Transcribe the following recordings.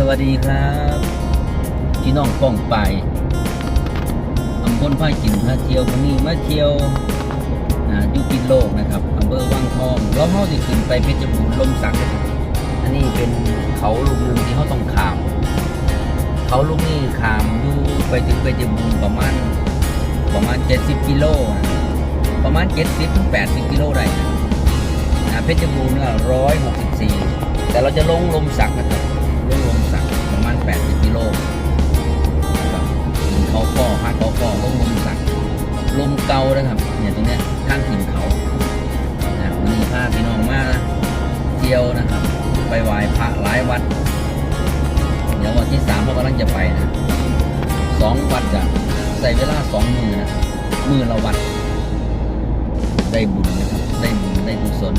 สวัสดีครับพี่น้องป้องไปอำเภอผ้ายกินพาเที่ยววันนี้มาเที่ยวนะยุกินโลกนะครับอำเภอวังทองแล้วเขาสิขึ้นไปเพชรบูรณ์ลมสักนะครับอันนี้เป็นเขาลูกนึ่งที่เขาต้องขาม เขาลูกนี้ขามอยู่ไปถึงเพชรบูรณ์ประมาณประมาณ 70 กิโลนะประมาณ 70ถึง80 กิโลได้นะนะเพชรบูรณ์เนี่ย164 แต่เราจะลงลมสักนะครับ 80กิโลครับถึงเขาก้อฮาดเขาก้อลงลมสักลมเกานะครับเนี่ยตรงเนี้ยข้างถิ่นเขานะวันนี้พาพี่น้องมาเที่ยวนะครับ ไปไหว้พระหลายวัด เดี๋ยววันที่สามเรากำลังจะไปนะสองวัดจะใส่เวลาสองมือนะมือละวัด ได้บุญนะครับ ได้บุญได้กุศล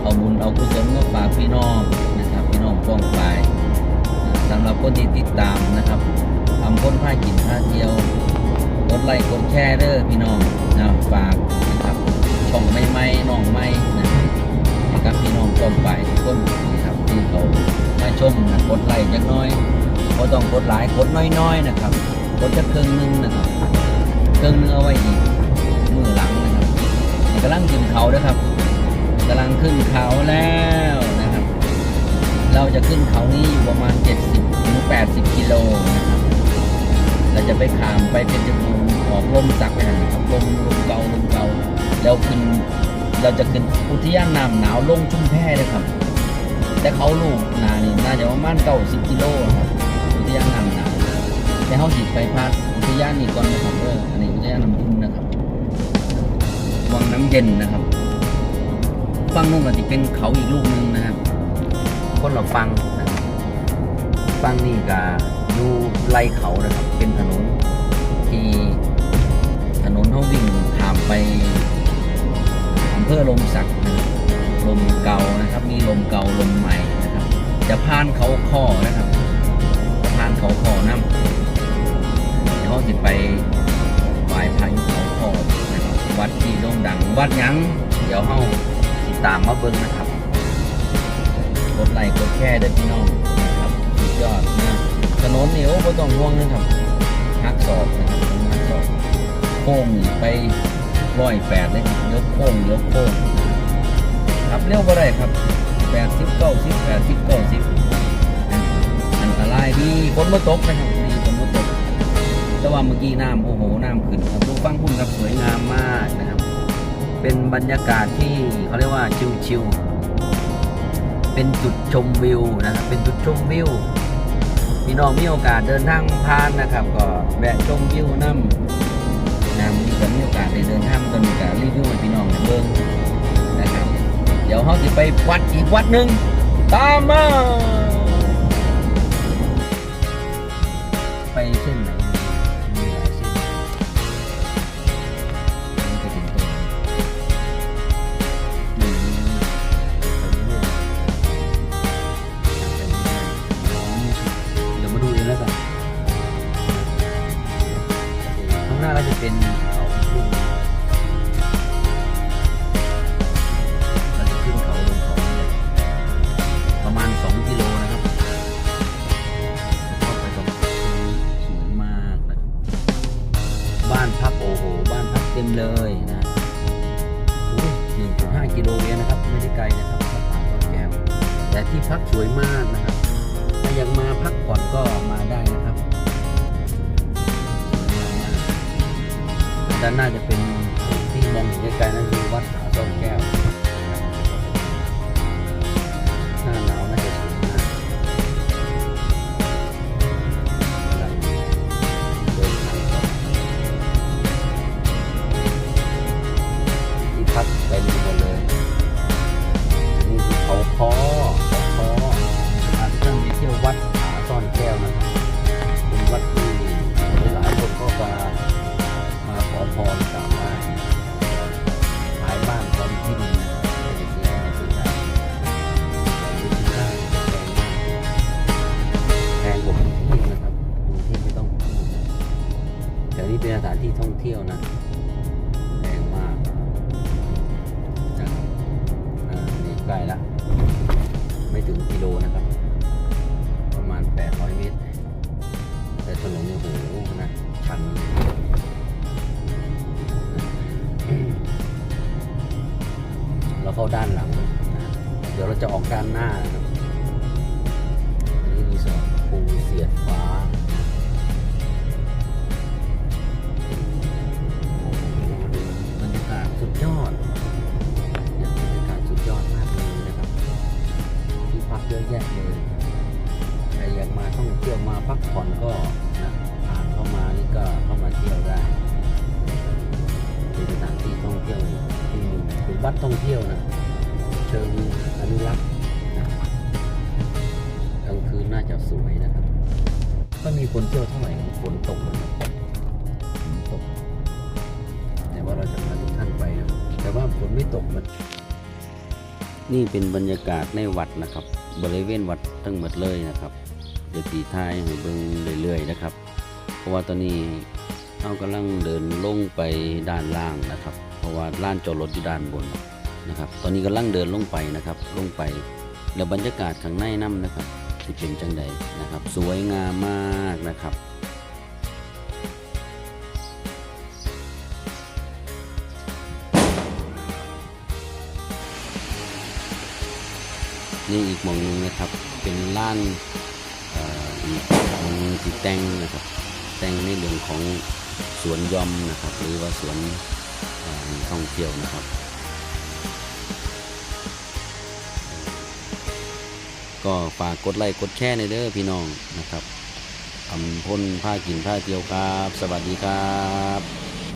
เอาบุญเอากุศลมาฝากพี่น้องนะครับ พี่น้องป้องไป คนที่ติดตามนะครับอำพ้นผ้ากินผ้าเที่ยวกดไลค์กดแชร์เด้อพี่น้องนะฝากนะครับช่องไม่ไม่น้องไม่นะครับพี่น้องป้องไปทุกคนนะครับที่เขามาชมนะกดไลค์จักน้อยก็ต้องกดหลายกดน้อยๆนะครับกดจะครึ่งหนึงนะครับครึ่งหนึงเอาไว้อีกมือหลังนะครับกำลังกินเขาเด้อครับกำลังขึ้นเขาแล้ว เราจะขึ้นเขานี้อยู่ประมาณ 70ถึง80 กิโลนะครับ เราจะไปขามไปเป็นจมูกออกลมสักไปนะครับลมลมเกาลมเกาแล้วขึ้นเราจะขึ้นอุทยานน้ำหนาวลงชุ่มแพเลยครับ แต่เขาลูกนานี่น่าจะประมาณเก้าสิบกิโลครับอุทยานน้ำหนาวแต่เขาสิไปพักอุทยานนี่ก่อนนะครับเอออันนี้อุทยานน้ำอุ่นนะครับวังน้ำเย็นนะครับฟังนู่นก็จะเป็นเขาอีกลูกหนึ่งนะครับ คนเราฟังนะครับฟังนี่ก็อยู่ไล่เขานะครับ เป็นถนนที่ถนนเขาวิ่งข้ามไปอำเภอลมสักนะครับลมเก่านะครับ มีลมเก่าลมใหม่นะครับ จะผ่านเขาข้อนะครับจะผ่านเขาข้อน้ำเดี๋ยวเขาจะไปไหว้พระยุเขาข้อนะครับวัดที่โด่งดังวัดยังเดี๋ยวเขาติดตามมาเบิ้งนะครับ ดไลค์กดแชร์ด้วยพี่น้องนะครับสุดยอดนะถนนนี่โอ้ก็ต้องห่วงนะครับหักศอกนะครับหักศอกโค้งไปร้อยแปดเลยครับยวโค้งยวโค้งครับเร็วก็ได้ครับแปดสิบเก้าสิบแปดสิบเก้าสิบอันตรายดีฝนมาตกนะครับดีฝนมาตก แต่ว่าเมื่อกี้น้ำโอ้โหน้ำขึ้นครับดูฟังพุ่นครับสวยงามมากนะครับ เป็นบรรยากาศที่เขาเรียกว่าชิลๆ เป็นจุดชมวิวนะครับเป็นจุดชมวิวพี่น้องมีโอกาสเดินทางผ่านนะครับ ก็แวะชมวิวน้ำนะมีก็มีโอกาสได้เดินทางตอนนี้ก็รีวิวให้พี่น้องด้เบิ่งนะครับ เดี๋ยวเขาจะไปวัดอีกวัดหนึ่งตามมา เราจะขึ้นเขาลงเขาเนี่ยประมาณ 2 กิโลนะครับเข้าไปตรงสวยมากนะบ้านพักโอ้โห บ้านพักเต็มเลยนะหนึ่งจุดห้ากิโลเมตรนะครับ ไม่ได้ไกลนะครับสะพานต้นแก้วแต่ที่พักสวยมากนะครับ ถ้าอยากมาพักผ่อนก็มาได้นะครับ ด้านหน้าจะเป็น เที่ยวนะแพงมากนะครับนี่ใกล้ละไม่ถึงกิโลนะครับ ประมาณ 800 เมตร แต่ถนนเนี่ยโหนะชันเราเข้าด้านหลังนะเดี๋ยวเราจะออกด้านหน้านะครับอันนี้รีสอร์ทภูเสียดฟ้า วัดท่องเที่ยวนะเชิงอนุรักษ์กลางคืนน่าจะสวยนะครับไม่มีคนเที่ยวเท่าไหร่ฝนตกนะครับฝนตก แต่ว่าเราจะพาทุกท่านไปนะแต่ว่าฝนไม่ตกมัน นี่เป็นบรรยากาศในวัดนะครับ บริเวณวัดทั้งหมดเลยนะครับเดี๋ยวตีท้ายให้เบิ่งเรื่อยๆนะครับ เพราะว่าตอนนี้เรากำลังเดินลงไปด้านล่างนะครับ เพราะว่าลานจอดรถอยู่ด้านบนนะครับ ตอนนี้กำลังเดินลงไปนะครับ ลงไปแล้วบรรยากาศข้างในน้ำนะครับที่เป็นจังใดนะครับ สวยงามมากนะครับนี่อีกมองนึงนะครับ เป็นล้านเอ่ออีกมองนึงที่แต่งนะครับ แต่งในเรื่องของสวนยอมนะครับ หรือว่าสวน ท่องเที่ยวนะครับ ก็ฝากกดไลค์กดแชร์ในเด้อพี่น้องนะครับอำพลผ้ากินผ้าเที่ยวครับ สวัสดีครับ